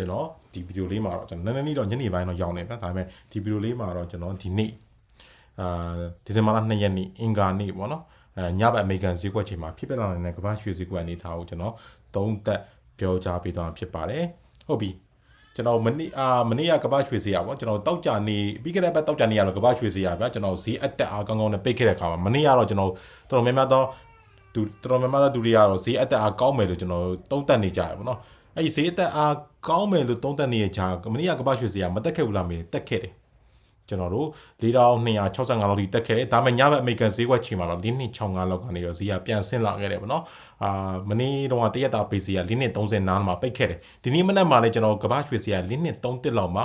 ကျွန်တော်ဒီဗီဒီယိုလေးမှာတော့ကျွန်တော်နည်းနည်းလေးတော့ညနေပိုင်းတော့ရောက်နေဗျာဒါပေမဲ့ဒီဗီဒီယိုလေးမှာတော့ကျွန်တော်ဒီနေ့အာဒီဇင်ဘာလ2ရက်နေ့အင်္ဂါနေ့ပေါ့နော်အဲညဘက်အမေရိကန်ဈေးကွက်ချိန်မှာဖြစ်ပလာနေတဲ့ကမ္ဘာရွှေဈေးကွက်အနေထားကိုကျွန်တော်သုံးသက်ပြောကြားပေးသွားမှာဖြစ်ပါတယ်ဟုတ်ပြီကျွန်တော်မနေ့အာမနေ့ကကမ္ဘာရွှေဈေးရပေါ့ကျွန်တော်တောက်ကြနေပြီးခဲ့တဲ့ဘက်တောက်ကြနေရတော့ကမ္ဘာရွှေဈေးရဗျာကျွန်တော်ဈေးအတက်အားကောင်းကောင်းနဲ့ပိတ်ခဲ့တဲ့အခါမှာမနေ့ကတော့ကျွန်တော်တော်တော်များများတော့သူတော်တော်များများတော့သူတွေကတော့ဈေးအတက်အားကောင်းမယ်လို့ကျွန်တော်သုံးသပ်နေကြရပေါ့နော်အဲ့ဒီဈေးအတက်အား ကောင်းမယ်လို့သုံးသပ်နေတဲ့ခြားမနေ့ကကမ္ဘာရွှေဈေးကမတက်ခဲ့ဘူးလားမေးတက်ခဲ့တယ်ကျွန်တော်တို့4265လောက်ထိတက်ခဲ့တယ်ဒါပေမဲ့ညဘက်အမေရိကန်ဈေးကွက်ချိန်မှာတော့4265လောက်ကနေရောဈေးကပြန်ဆင်းလာခဲ့တယ်ပေါ့နော်အာမနေ့တော့တရက်တာပေးဈေးက4230နားမှာပိတ်ခဲ့တယ်ဒီနေ့မနက်မှာလည်းကျွန်တော်ကမ္ဘာရွှေဈေးက4231လောက်မှာ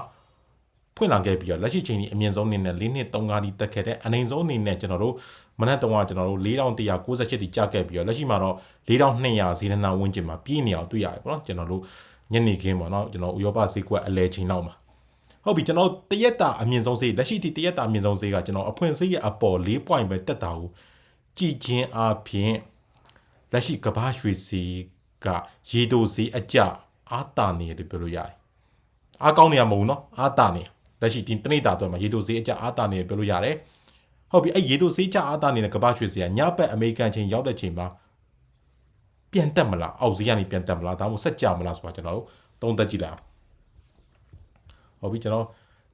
ဖွင့်လာခဲ့ပြီးတော့လက်ရှိချိန်ကြီးအမြင့်ဆုံးအနေနဲ့၄နှစ်3ကားဒီတက်ခဲ့တဲ့အနေဆုံးအနေနဲ့ကျွန်တော်တို့မနက်တုန်းကကျွန်တော်တို့4198တိကျခဲ့ပြီးတော့လက်ရှိမှာတော့4200ဈေးနှနာဝန်းကျင်မှာပြည့်နေအောင်တွေ့ရတယ်ပေါ့နော်ကျွန်တော်တို့ ညနေခင်းပေါ့နော်ကျွန်တော်ဥရောပဈေးကွက်အလဲချိန်လောက်မှာဟုတ်ပြီကျွန်တော်တရက်တာအမြင့်ဆုံးဈေးလက်ရှိထိတရက်တာအမြင့်ဆုံးဈေးကကျွန်တော်အဖွင့်ဈေးရအပေါ်၄ point ပဲတက်တာကိုကြည်ချင်းအားဖြင့်လက်ရှိကဘာရွှေဈေးကရေတိုဈေးအကျအားတာနေတယ်ပြောလို့ရတယ်အားကောင်းနေရမဟုတ်နော်အားတာနေလက်ရှိဒီတနေ့တာအတွက်မှာရေတိုဈေးအကျအားတာနေတယ်ပြောလို့ရတယ်ဟုတ်ပြီအဲ့ရေတိုဈေးကျအားတာနေတဲ့ကဘာရွှေဈေးကညဘက်အမေရိကန်ချင်းရောက်တဲ့ချိန်မှာ ပြန်တက်မလားအောက်ဈေးကနေပြန်တက်မလားဒါမှမဟုတ်ဆက်ကြမလားဆိုတာကျွန်တော်တို့သုံးသပ်ကြည့်လိုက်အောင်ဟုတ်ပြီကျွန်တော်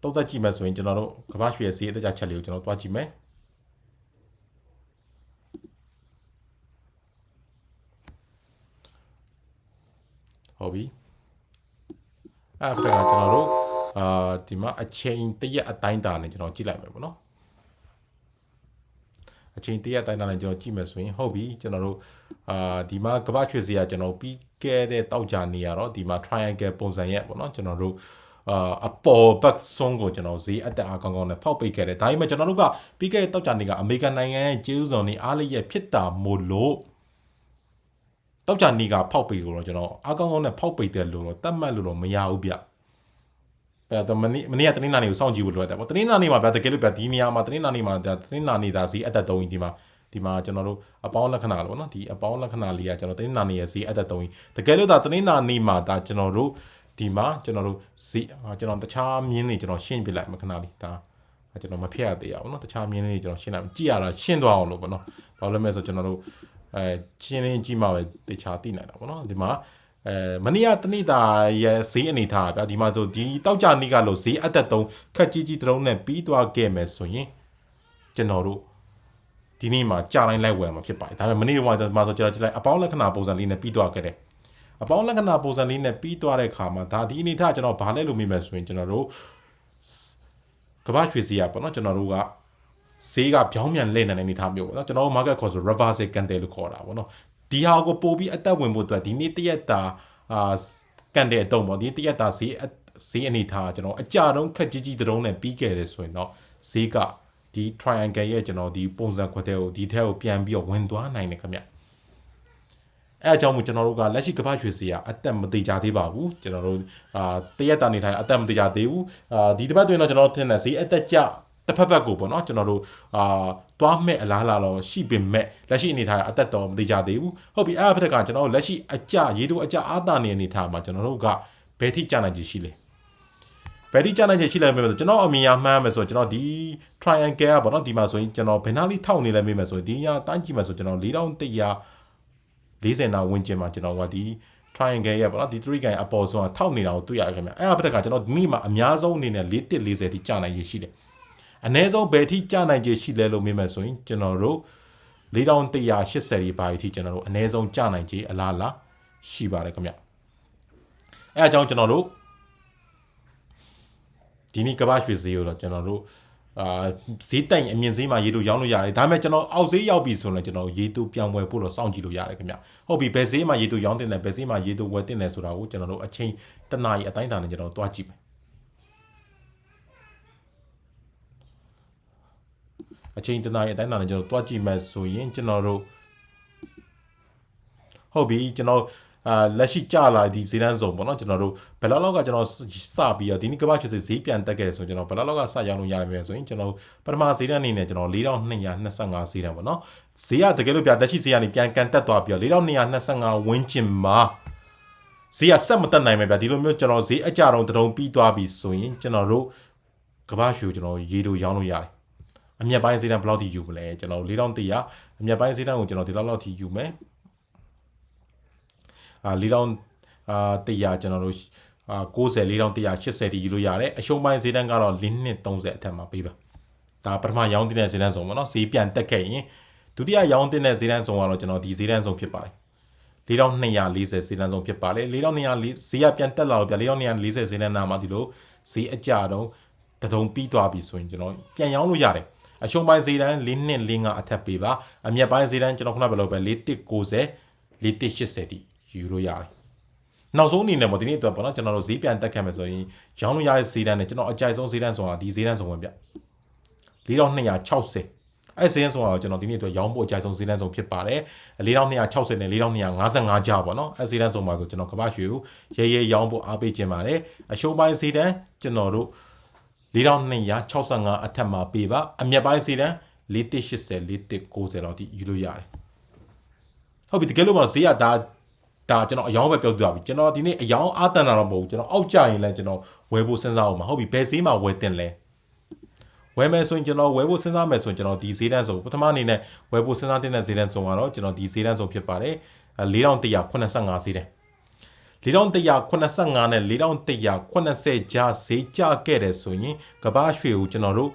သုံးသပ်ကြည့်မယ်ဆိုရင်ကျွန်တော်တို့ကဘာရွှေဈေးအတက်ကြချက်လေးကိုကျွန်တော်တွားကြည့်မယ်ဟုတ်ပြီအဲ့ဒါကကျွန်တော်တို့အာဒီမှာအချိန်တရက်အတိုင်းတာနဲ့ကျွန်တော်ကြည့်လိုက်မယ်ပေါ့နော် အချိန်တရက်အတိုင်းတာနဲ့ကျွန်တော်ကြည့်မယ်ဆိုရင်ဟုတ်ပြီကျွန်တော်တို့အာဒီမှာကပတ်ချွေစီကကျွန်တော်ပြီးခဲ့တဲ့တောက်ကြနေရတော့ဒီမှာ triangle ပုံစံရဲ့ပေါ့နော်ကျွန်တော်တို့အာအပေါ်ဘက်ဆုံးကိုကျွန်တော်ဈေးအတက်အားကောင်းကောင်းနဲ့ဖောက်ပိတ်ခဲ့တယ်ဒါပေမဲ့ကျွန်တော်တို့ကပြီးခဲ့တဲ့တောက်ကြနေကအမေရိကန်နိုင်ငံရဲ့ကျေးဇူးတော်နေအားလျက်ဖြစ်တာမို့လို့တောက်ကြနေကဖောက်ပိတ်ကိုတော့ကျွန်တော်အားကောင်းကောင်းနဲ့ဖောက်ပိတ်တယ်လို့တော့တတ်မှတ်လို့တော့မရဘူးဗျ အဲတော့မနေ့မနေ့ကတနင်္လာနေ့ကိုစောင့်ကြည့်ဖို့လိုအပ်တယ်ပေါ့တနင်္လာနေ့မှာဗျာတကယ်လို့ဗျာဒီနေရာမှာတနင်္လာနေ့မှာတနင်္လာနေ့ဒါဈေးအတက်သုံးကြီးဒီမှာဒီမှာကျွန်တော်တို့အပေါင်းလက္ခဏာလို့ပေါ့နော်ဒီအပေါင်းလက္ခဏာလေးကကျွန်တော်တနင်္လာနေ့ရဲ့ဈေးအတက်သုံးကြီးတကယ်လို့ဒါတနင်္လာနေ့မှာဒါကျွန်တော်တို့ဒီမှာကျွန်တော်တို့ဈေးကျွန်တော်တခြားမြင်းတွေကျွန်တော်ရှင်းပြလိုက်မခဏလေးဒါကျွန်တော်မဖျက်ရသေးရအောင်နော်တခြားမြင်းလေးကျွန်တော်ရှင်းလိုက်ကြည့်ရတာရှင်းသွားအောင်လို့ပေါ့နော်ဘာလို့လဲဆိုကျွန်တော်တို့အဲရှင်းရင်းကြည့်မှပဲတခြားသိနိုင်တာပေါ့နော်ဒီမှာ အဲမနေ့ကတနေ့တာရဲ့ဈေးအနေထားဗျာဒီမှာဆိုဒီတောက်ကြနေ့ကလို့ဈေးအတက်တုံးခက်ကြီးကြီးတုံးနဲ့ပြီးသွားခဲ့မယ်ဆိုရင်ကျွန်တော်တို့ဒီနေ့မှာကြာတိုင်းလိုက်ဝယ်မှာဖြစ်ပါတယ်ဒါပေမဲ့မနေ့ကမှမှာဆိုကျွန်တော်ကြည့်လိုက်အပေါင်းလက္ခဏာပုံစံလေးနဲ့ပြီးသွားခဲ့တယ်အပေါင်းလက္ခဏာပုံစံလေးနဲ့ပြီးသွားတဲ့အခါမှာဒါဒီအနေထားကျွန်တော်ဘာလဲလို့မိမယ်ဆိုရင်ကျွန်တော်တို့ကဘာချွေစီရပေါ့နော်ကျွန်တော်တို့ကဈေးကပြောင်းပြန်လဲနေတဲ့အနေထားမျိုးပေါ့နော်ကျွန်တော်တို့ market ခေါ်ဆို reverse candle လို့ခေါ်တာပေါ့နော် ဒီဟာကိုပို့ပြီးအသက်ဝင်ဖို့အတွက်ဒီနေ့တရက်တာအာကန်တဲ့အတုံးပေါ့ဒီတရက်တာဈေးဈေးအနေထားကျွန်တော်အကြတုံးခက်ကြီးကြီးတုံးနဲ့ပြီးခဲ့တယ်ဆိုရင်တော့ဈေးကဒီ triangle ရဲ့ကျွန်တော်ဒီပုံစံခွက်တဲ့ကိုဒီထဲကိုပြန်ပြီးတော့ဝင်သွားနိုင်တယ်ခင်ဗျအဲအကြောင်းမို့ကျွန်တော်တို့ကလက်ရှိကမ္ဘာရွှေစီကအသက်မသေးကြသေးပါဘူးကျွန်တော်တို့အာတရက်တာနေထိုင်အသက်မသေးကြသေးဘူးအာဒီတစ်ပတ်တွင်တော့ကျွန်တော်တို့ထင်တယ်ဈေးအသက်ကြ တစ်ဖက်ဖက်ကိုပေါ့နော်ကျွန်တော်တို့အာတွားမဲ့အလားလာတော့ရှိပင်မဲ့လက်ရှိအနေထားအသက်တော်မသေးကြသေးဘူးဟုတ်ပြီအဲ့အဖက်ကကျွန်တော်တို့လက်ရှိအကြရေတိုအကြအာတာနေအနေထားမှာကျွန်တော်တို့ကဘယ်ထိကြနိုင်ချင်ရှိလဲဘယ်ထိကြနိုင်ချင်ရှိလဲမေးမယ်ဆိုကျွန်တော်အမြင်အမှန်းမယ်ဆိုကျွန်တော်ဒီ triangle ကပေါ့နော်ဒီမှာဆိုရင်ကျွန်တော်ဘယ်နှလေးထောက်နေလဲမေးမယ်ဆိုရင်ဒီညတန်းကြည့်မယ်ဆိုကျွန်တော်4140နာဝန်းကျင်မှာကျွန်တော်ကဒီ triangle ရဲ့ပေါ့နော်ဒီ3 gain အပေါ်ဆုံးထောက်နေတာကိုတွေ့ရတယ်ခင်ဗျအဲ့အဖက်ကကျွန်တော်ဒီမိမှာအများဆုံးအနေနဲ့4140ထိကြနိုင်ရရှိတယ် အ ਨੇ ဆုံးဘယ်ထိကြနိုင်ခြေရှိလဲလို့မေးမယ်ဆိုရင်ကျွန်တော်တို့4180ရီပါအထိကျွန်တော်တို့အ ਨੇ ဆုံးကြနိုင်ခြေအလားလားရှိပါတယ်ခင်ဗျအဲအကြောင်းကျွန်တော်တို့ဒီနေ့ကမ္ဘာရွှေဈေးကိုတော့ကျွန်တော်တို့အာဈေးတိုင်အမြင့်ဈေးမှာရေတူရောင်းလို့ရတယ်ဒါပေမဲ့ကျွန်တော်အောက်ဈေးရောက်ပြီဆိုရင်ကျွန်တော်ရေတူပြောင်းပွဲဖို့တော့စောင့်ကြည့်လို့ရတယ်ခင်ဗျဟုတ်ပြီဘယ်ဈေးမှာရေတူရောင်းတင်တယ်ဘယ်ဈေးမှာရေတူဝယ်တင်တယ်ဆိုတာကိုကျွန်တော်တို့အချိန်တနာရီအတိုင်းအတာနဲ့ကျွန်တော်တို့တွားကြည့်မယ် အချိန်တနားရဲ့အတိုင်းအတာနဲ့ကျွန်တော်တွားကြည့်မယ်ဆိုရင်ကျွန်တော်တို့ဟုတ်ပြီကျွန်တော်အာလက်ရှိကြလာဒီဈေးတန်းစုံပေါ့နော်ကျွန်တော်တို့ဘယ်လောက်လောက်ကကျွန်တော်စပြီးတော့ဒီနေ့ကမ္ဘာချစ်ဈေးပြန်တက်ခဲ့ဆိုကျွန်တော်ဘယ်လောက်လောက်ကစရောင်းလို့ရမယ်ဆိုရင်ကျွန်တော်ပထမဈေးတန်းအနေနဲ့ကျွန်တော်4225ဈေးတန်းပေါ့နော်ဈေးကတကယ်လို့ပြလက်ရှိဈေးကနေပြန်ကန်တက်သွားပြီးတော့4225ဝန်းကျင်မှာဈေးကဆက်မတက်နိုင်မယ်ဗျဒီလိုမျိုးကျွန်တော်ဈေးအကြတော့တတုံပြီးသွားပြီဆိုရင်ကျွန်တော်တို့ကဘာရှူကျွန်တော်ရေတို့ရောင်းလို့ရတယ် အမြတ်ပိုင်းဈေးတန်းဘယ်လောက်ထိယူမလဲကျွန်တော်4100အမြတ်ပိုင်းဈေးတန်းကိုကျွန်တော်ဒီလောက်လောက်ထိယူမယ်အာ4000အာ100ကျွန်တော်တို့အာ90 4180တိယူလို့ရတယ်အရှုံးပိုင်းဈေးတန်းကတော့လင်းနှစ်30အထက်မှာပေးပါဒါပထမရောင်းတဲ့ဈေးတန်းဆုံးပေါ့နော်ဈေးပြန်တက်ခဲ့ရင်ဒုတိယရောင်းတဲ့ဈေးတန်းဆုံးကတော့ကျွန်တော်ဒီဈေးတန်းဆုံးဖြစ်ပါတယ်4240ဈေးတန်းဆုံးဖြစ်ပါတယ်4240ဈေးကပြန်တက်လာတော့ဗျ4240ဈေးတန်းနာမှာဒီလိုဈေးအကြတော့တထုံပြီးသွားပြီဆိုရင်ကျွန်တော်ပြန်ရောင်းလို့ရတယ် အရှုံးပိုင်းဈေးတန်း၄နှစ်၄5အထက်ပေးပါအမြတ်ပိုင်းဈေးတန်းကျွန်တော်ခုနကပြောလို့ပဲ4190 4180တိယူလို့ရတယ်နောက်ဆုံးအနေနဲ့ပေါ့ဒီနေ့အတွက်ပေါ့နော်ကျွန်တော်တို့ဈေးပြန်တက်ခဲ့မယ်ဆိုရင်ရောင်းလို့ရတဲ့ဈေးတန်းနဲ့ကျွန်တော်အကြိုက်ဆုံးဈေးတန်းဆိုတာဒီဈေးတန်းဆုံးဝင်ပြ4260အဲ့ဈေးတန်းဆုံးကတော့ကျွန်တော်ဒီနေ့အတွက်ရောင်းဖို့အကြိုက်ဆုံးဈေးတန်းဆုံးဖြစ်ပါတယ်4260နဲ့4255ကြားပေါ့နော်အဲ့ဈေးတန်းဆုံးပါဆိုကျွန်တော်ကမ္ဘာရွှေကိုရဲရဲရောင်းဖို့အားပေးခြင်းပါတယ်အရှုံးပိုင်းဈေးတန်းကျွန်တော်တို့ 4265အထက်မှာပေးပါအမြတ်ပိုင်းဈေးတန်း4180 4190လောက်ထိယူလို့ရတယ်ဟုတ်ပြီတကယ်လို့မဈေးကဒါဒါကျွန်တော်အယောင်းပဲပြောပြသွားပြီကျွန်တော်ဒီနေ့အယောင်းအာတန်တာတော့မဟုတ်ဘူးကျွန်တော်အောက်ကျရင်လည်းကျွန်တော်ဝယ်ဖို့စဉ်းစားအောင်ပါဟုတ်ပြီဘယ်ဈေးမှာဝယ်တင်လဲဝယ်မယ်ဆိုရင်ကျွန်တော်ဝယ်ဖို့စဉ်းစားမယ်ဆိုရင်ကျွန်တော်ဒီဈေးတန်းဆိုပထမအနေနဲ့ဝယ်ဖို့စဉ်းစားတဲ့ဈေးတန်းဆိုတော့ကျွန်တော်ဒီဈေးတန်းဆိုဖြစ်ပါတယ်4185ဈေးတန်း 4185နဲ့4180ကြားဈေးကျခဲ့တယ်ဆိုရင်ကဘာရွှေကိုကျွန်တော်တို့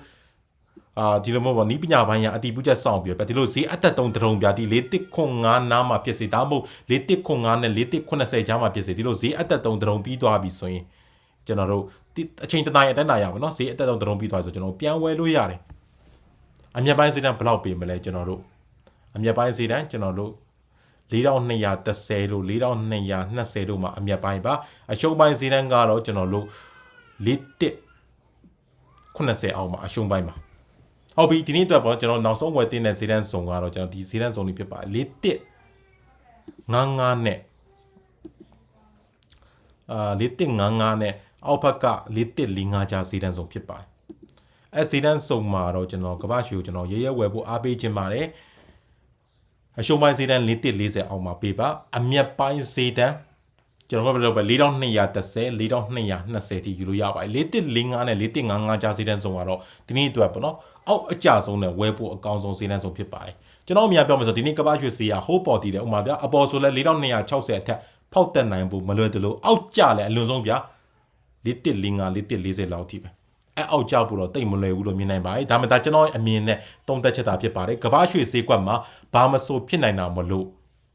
အာဒီလိုမျိုးပေါ့နီးပညာပိုင်းရအတီးပူးချက်စောင့်ပြီးတော့ဒီလိုဈေးအသက်တုံးတရုံပြဒီ4195နားမှာဖြစ်စေဒါမှမဟုတ်4195နဲ့4180ကြားမှာဖြစ်စေဒီလိုဈေးအသက်တုံးတရုံပြီးသွားပြီဆိုရင်ကျွန်တော်တို့အချိန်တနားရအတန်းနာရပါတော့ဈေးအသက်တုံးတရုံပြီးသွားဆိုကျွန်တော်ပြန်ဝယ်လို့ရတယ်အမြတ်ပိုင်းဈေးတန်းဘယ်လောက်ပေးမလဲကျွန်တော်တို့အမြတ်ပိုင်းဈေးတန်းကျွန်တော်တို့ 4230လို့4220လို့မှာအမြတ်ပိုင်းပါအရှုံးပိုင်းဈေးတန်းကတော့ကျွန်တော်တို့41 80အောင်မှာအရှုံးပိုင်းပါဟုတ်ပြီဒီနေ့အတွက်ပေါ့ကျွန်တော်နောက်ဆုံးဝယ်တင်တဲ့ဈေးတန်းစုံကတော့ကျွန်တော်ဒီဈေးတန်းစုံလေးဖြစ်ပါလေတစ်55နဲ့အာလေတစ်55နဲ့အောက်ဘက်ကလေတစ်45ကြားဈေးတန်းစုံဖြစ်ပါတယ်အဲဈေးတန်းစုံမှာတော့ကျွန်တော်ကမ္ဘာ့ရှူကျွန်တော်ရဲရဲဝယ်ဖို့အားပေးခြင်းပါတယ် အရှုံးပိုင်းဈေးတန်း4140အောင်မှာပေးပါအမြတ်ပိုင်းဈေးတန်းကျွန်တော်ကဘယ်လိုပဲ4230 4220ထိယူလို့ရပါတယ်4145နဲ့4155ကြားဈေးတန်းဆုံးကတော့ဒီနေ့အတွက်ပေါ့နော်အောက်အကျဆုံးနဲ့ဝယ်ဖို့အကောင်းဆုံးဈေးတန်းဆုံးဖြစ်ပါတယ်ကျွန်တော်အများပြောမယ်ဆိုဒီနေ့ကပ္ပရွှေစီးရဟိုးပေါ်တည်တယ်ဥမာဗျအပေါ်ဆိုလဲ4260အထက်ဖောက်တက်နိုင်ဖို့မလွယ်တလို့အောက်ကျလဲအလွန်ဆုံးဗျ4145 4140လောက်ထိပဲ အဲအောက်ကျဖို့တော့တိတ်မလွယ်ဘူးလို့မြင်နိုင်ပါတယ်ဒါမှမဟုတ်ကျွန်တော်အမြင်နဲ့တုံးတက်ချက်တာဖြစ်ပါတယ်ကပ္ပရွှေဈေးကွက်မှာဘာမဆိုဖြစ်နိုင်တာမလို့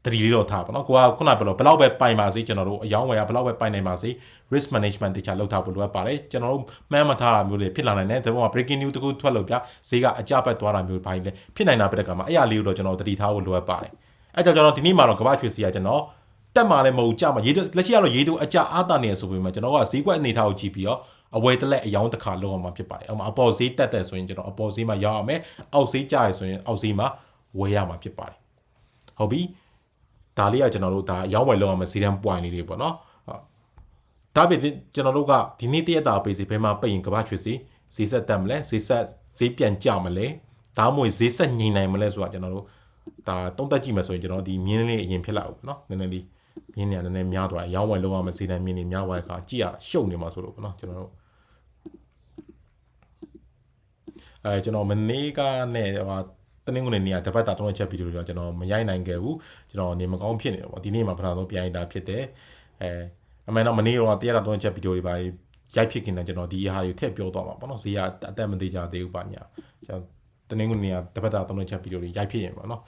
တတိလေးတော့ထားပါတော့ကိုကခုနပြောလို့ဘလောက်ပဲပိုင်ပါစေကျွန်တော်တို့အယောင်းဝယ်ရဘလောက်ပဲပိုင်နိုင်ပါစေ risk management တခြားလောက်ထားဖို့လိုအပ်ပါတယ်ကျွန်တော်တို့မှန်းမထားတာမျိုးတွေဖြစ်လာနိုင်တယ်ဒါပေမဲ့ breaking news တခုထွက်လို့ပြဈေးကအကြပတ်သွားတာမျိုးပိုင်းလေဖြစ်နိုင်တာပြတဲ့ကမှာအဲ့အရာလေးကိုတော့ကျွန်တော်တတိထားဖို့လိုအပ်ပါတယ်အဲ့ကြောင့်ကျွန်တော်ဒီနေ့မှာတော့ကမ္ဘာချွေစီကကျွန်တော်တက်มาလည်းမဟုတ်ကြမှာရေးလက်ရှိကတော့ရေးတူအကြအားတာနေဆိုပေမဲ့ကျွန်တော်ကဈေးကွက်အနေထားကိုကြည့်ပြီးတော့ အဝယ်တလက်အယောင်းတစ်ခါလောက်အောင်မှာဖြစ်ပါတယ်။အမအပေါ်ဈေးတက်တယ်ဆိုရင်ကျွန်တော်အပေါ်ဈေးမှာရောက်အောင်မယ်။အောက်ဈေးကျရဆိုရင်အောက်ဈေးမှာဝယ်ရမှာဖြစ်ပါတယ်။ဟုတ်ပြီ။ဒါလေးကကျွန်တော်တို့ဒါရောင်းဝယ်လုပ်ရမယ့်ဈေးတန်း point လေးတွေပေါ့နော်ဒါပေမဲ့ကျွန်တော်တို့ကဒီနေ့တရက်တာပေးစီဘယ်မှာပိတ်ရင်ကဘာချွေစီဈေးဆက်တက်မလဲဈေးဆက်ဈေးပြန်ကျမလဲဒါမှမဟုတ်ဈေးဆက်ငြိမ်နိုင်မလဲဆိုတာကျွန်တော်တို့ဒါတုံးတက်ကြည့်မယ်ဆိုရင်ကျွန်တော်ဒီမြင်းလေးအရင်ဖြစ်လာဘူးနော်နည်းနည်းလေးမြင်းနေနည်းနည်းများသွားရောင်းဝယ်လုပ်ရမယ့်ဈေးတန်းမြင်းနေများသွားတဲ့အခါကြည့်ရရှုပ်နေမှာဆိုလို့ပေါ့နော်ကျွန်တော်တို့ အဲကျွန်တော်မနေ့ကနဲ့ဟိုတနင်္ဂနွေနေ့ကတပတ်တာတုံးချက်ဗီဒီယိုတွေကျွန်တော်မရိုက်နိုင်ခဲ့ဘူးကျွန်တော်နေမကောင်းဖြစ်နေတယ်ပေါ့ဒီနေ့မှပထမဆုံးပြန်ရတာဖြစ်တယ်အဲအမှန်တော့မနေ့တော့တရားတာတုံးချက်ဗီဒီယိုတွေပါရိုက်ဖြစ်ခင်တည်းကျွန်တော်ဒီဟာတွေထည့်ပြောသွားမှာပေါ့နော်ဈေးကအသက်မသေးကြသေးဘူးပါညာကျွန်တော်တနင်္ဂနွေနေ့ကတပတ်တာတုံးချက်ဗီဒီယိုတွေရိုက်ဖြစ်ရင်ပေါ့နော်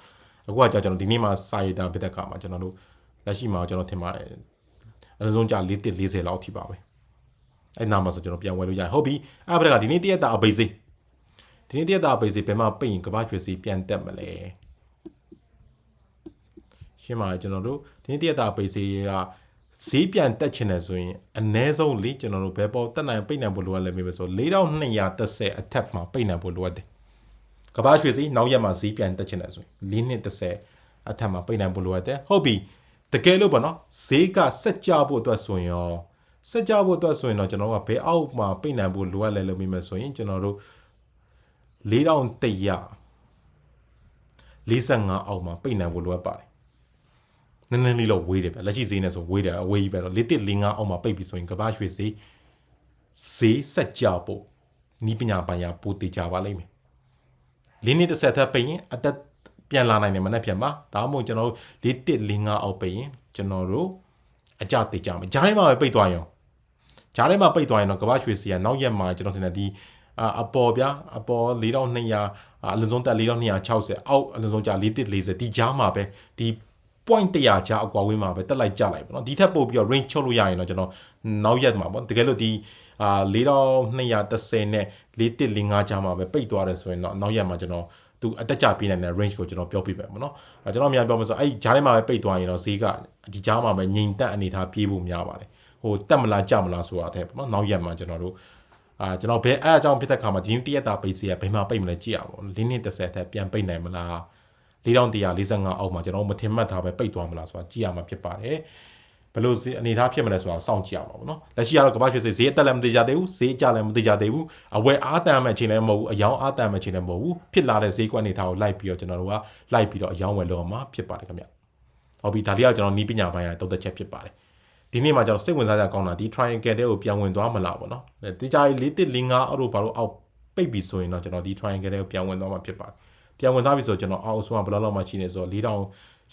အခုကကျွန်တော်ဒီနေ့မှစာရတာဖြစ်တဲ့အခါမှာကျွန်တော်တို့လက်ရှိမှာကျွန်တော်ထင်ပါတယ်အနည်းဆုံးကြာ40လောက်ထိပါပဲအဲ့နာမှာဆိုကျွန်တော်ပြန်ဝယ်လို့ရဟုတ်ပြီအဲ့ဒါကဒီနေ့တရက်တာအဘိစိ ဒီနေ့တရက်တာပိတ်စီဘယ်မှာပိတ်ရင်ကဘာကျွေစီပြန်တက်မလဲရှင်းပါကျွန်တော်တို့ဒီနေ့တရက်တာပိတ်စီကဈေးပြန်တက်ချင်တယ်ဆိုရင်အ ਨੇ ဆုံးလေကျွန်တော်တို့ဘယ်ပေါ်တက်နိုင်ပိတ်နိုင်ဖို့လိုအပ်လဲမေးမယ်ဆို4230အထက်မှာပိတ်နိုင်ဖို့လိုအပ်တယ်ကဘာရွှေစီနောက်ရက်မှာဈေးပြန်တက်ချင်တယ်ဆိုရင်4230အထက်မှာပိတ်နိုင်ဖို့လိုအပ်တယ်ဟုတ်ပြီတကယ်လို့ပေါ့နော်ဈေးကဆက်ကြဖို့အတွက်ဆိုရင်ရောဆက်ကြဖို့အတွက်ဆိုရင်တော့ကျွန်တော်ကဘယ်အောက်မှာပိတ်နိုင်ဖို့လိုအပ်လဲလို့မေးမယ်ဆိုရင်ကျွန်တော်တို့ 4145အောက်မှာပိတ်နိုင်ဖို့လိုအပ်ပါတယ်နည်းနည်းလေးတော့ဝေးတယ်ဗျလက်ရှိဈေးနဲ့ဆိုဝေးတယ်အဝေးကြီးပဲတော့4145အောက်မှာပိတ်ပြီးဆိုရင်ကမ္ဘာရွှေဈေးဈေးဆက်ကြဖို့နီးပညာပိုင်းရာပိုတေချပါလိမ့်မယ်လင်းနှစ်တစ်ဆက်သက်ပိတ်ရင်အသက်ပြန်လာနိုင်တယ်မနေ့ပြန်ပါဒါမှမဟုတ်ကျွန်တော်တို့4145အောက်ပိတ်ရင်ကျွန်တော်တို့အကြတေချမယ်ဂျားထဲမှာပဲပိတ်သွားရင်ဂျားထဲမှာပိတ်သွားရင်တော့ကမ္ဘာရွှေဈေးကနောက်ရက်မှာကျွန်တော်ထင်တယ်ဒီ အာအပေါ်ဗျာအပေါ်4200အလုံးစုံတက်4260အောက်အလုံးစုံကြ4140ဒီဂျားမှာပဲဒီ point 100ကြားအကွာဝေးမှာပဲတက်လိုက်ကြလိုက်ပေါ့နော်ဒီထက်ပို့ပြီးတော့ range ချုပ်လို့ရရင်တော့ကျွန်တော်နောက်ရက်မှာပေါ့တကယ်လို့ဒီအာ4230နဲ့4145ကြားမှာပဲပိတ်သွားတယ်ဆိုရင်တော့နောက်ရက်မှာကျွန်တော်သူအတက်ကြပြနိုင်တဲ့ range ကိုကျွန်တော်ပြောပြပေးမယ်ပေါ့နော်အဲကျွန်တော်အများပြောမယ်ဆိုအဲ့ဒီဂျားထဲမှာပဲပိတ်သွားရင်တော့ဈေးကဒီဂျားမှာပဲငြိမ်သက်အနေထားပြေးဖို့များပါတယ်ဟိုတက်မလားကြမလားဆိုတာတဲ့ပေါ့နော်နောက်ရက်မှာကျွန်တော်တို့ အာကျွန်တော်ဘယ်အဲ့အကြောင်းဖြစ်တဲ့ခါမှာဒီနေ့တရက်တာပိတ်စီကဘယ်မှာပိတ်မလဲကြည့်ရအောင်လင်းနှစ်30ထက်ပြန်ပိတ်နိုင်မလား4145အောက်မှာကျွန်တော်မထင်မှတ်ထားပဲပိတ်သွားမလားဆိုတာကြည့်ရမှာဖြစ်ပါတယ်ဘယ်လိုအနေထားဖြစ်မလဲဆိုတာစောင့်ကြည့်ရမှာပေါ့နော်လက်ရှိကတော့ကမ္ဘာရွှေဈေးဈေးအတက်လည်းမသိကြသေးဘူးဈေးအကျလည်းမသိကြသေးဘူးအဝယ်အားတန်မဲ့ချိန်လည်းမဟုတ်ဘူးအယောင်အားတန်မဲ့ချိန်လည်းမဟုတ်ဘူးဖြစ်လာတဲ့ဈေးကွက်အနေထားကိုလိုက်ပြီးတော့ကျွန်တော်တို့ကလိုက်ပြီးတော့အယောင်ဝယ်လို့မှာဖြစ်ပါတယ်ခင်ဗျဟုတ်ပြီဒါလေးကကျွန်တော်နီးပညာပိုင်းရတုတ်သက်ချက်ဖြစ်ပါတယ် ဒီနေ့မှာကျွန်တော်စိတ်ဝင်စားကြကောင်းတာဒီ triangle တဲ့ကိုပြန်ဝင်သွားမလားပေါ့နော်တေချာလေး4145အောက်တို့ဘာလို့အောက်ပိတ်ပြီးဆိုရင်တော့ကျွန်တော်ဒီ triangle တဲ့ကိုပြန်ဝင်သွားမှာဖြစ်ပါတယ်ပြန်ဝင်သွားပြီဆိုတော့ကျွန်တော်အောက်ဆုံးကဘယ်လောက်လောက်မှရှိနေဆိုတော့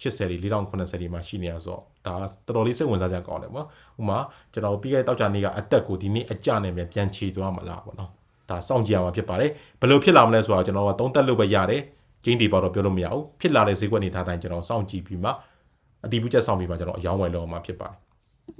4080တွေ4080တွေမှရှိနေရဆိုတော့ဒါတော်တော်လေးစိတ်ဝင်စားစရာကောင်းတယ်ပေါ့ဥမာကျွန်တော်ပြီးခဲ့တဲ့တောက်ကြနေ့ကအတက်ကိုဒီနေ့အကြနဲ့ပြန်ပြန်ချေသွားမှာလားပေါ့နော်ဒါစောင့်ကြည့်ရမှာဖြစ်ပါတယ်ဘယ်လိုဖြစ်လာမလဲဆိုတာကျွန်တော်ကသုံးသက်လို့ပဲရတယ်ကျင်းတီပေါ်တော့ပြောလို့မရဘူးဖြစ်လာတဲ့ဈေးကွက်နေထားတိုင်းကျွန်တော်စောင့်ကြည့်ပြီးမှအတီးဘူးချက်စောင့်ပြီးမှကျွန်တော်အယောင်းဝယ်လို့မှာဖြစ်ပါတယ်